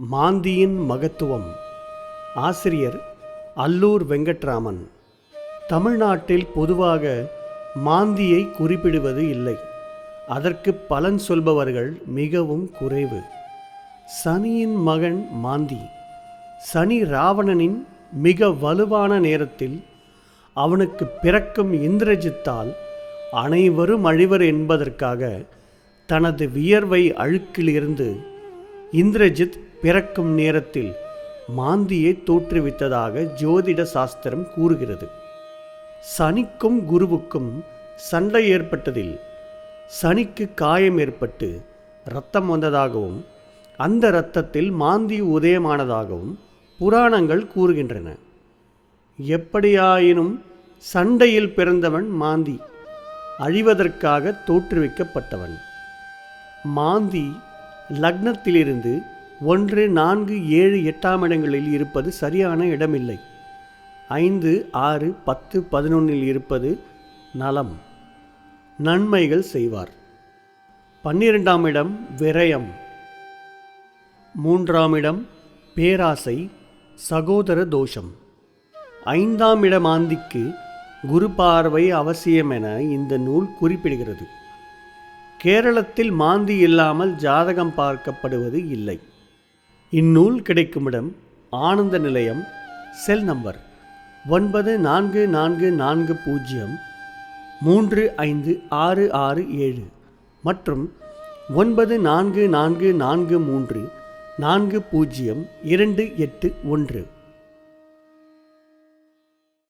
மாந்தியின் மகத்துவம். ஆசிரியர் அல்லூர் வெங்கட்ராமன். தமிழ்நாட்டில் பொதுவாக மாந்தியை குறிப்பிடுவது இல்லை. அதற்கு பலன் சொல்பவர்கள் மிகவும் குறைவு. சனியின் மகன் மாந்தி. சனி ராவணனின் மிக வலுவான நேரத்தில் அவனுக்கு பிறக்கும் இந்திரஜித்தால் அனைவரும் அழிவர் என்பதற்காக தனது வியர்வை அழுக்கிலிருந்து இந்திரஜித் பிறக்கும் நேரத்தில் மாந்தியை தோற்றுவித்ததாக ஜோதிட சாஸ்திரம் கூறுகிறது. சனிக்கும் குருவுக்கும் சண்டை ஏற்பட்டதில் சனிக்கு காயம் ஏற்பட்டு இரத்தம் வந்ததாகவும் அந்த இரத்தத்தில் மாந்தி உதயமானதாகவும் புராணங்கள் கூறுகின்றன. எப்படியாயினும் சண்டையில் பிறந்தவன் மாந்தி அழிவதற்காக தோற்றுவிக்கப்பட்டவன். மாந்தி லக்னத்திலிருந்து ஒன்று நான்கு ஏழு எட்டாம் இடங்களில் இருப்பது சரியான இடமில்லை. ஐந்து ஆறு பத்து பதினொன்றில் இருப்பது நலம். நன்மைகள் செய்வார். பன்னிரெண்டாம் இடம் விரயம். மூன்றாம் இடம் பேராசை சகோதர தோஷம். ஐந்தாம் இடம் ஆந்திக்கு குரு பார்வை அவசியம் என இந்த நூல் குறிப்பிடுகிறது. கேரளத்தில் மாந்தி இல்லாமல் ஜாதகம் பார்க்கப்படுவது இல்லை. இந்நூல் கிடைக்குமிடம். ஆனந்த நிலையம் செல் நம்பர் ஒன்பது நான்கு நான்கு நான்கு பூஜ்ஜியம் மூன்று ஐந்து ஆறு ஆறு ஏழு மற்றும் ஒன்பது நான்கு நான்கு நான்கு மூன்று நான்கு பூஜ்ஜியம் இரண்டு எட்டு ஒன்று.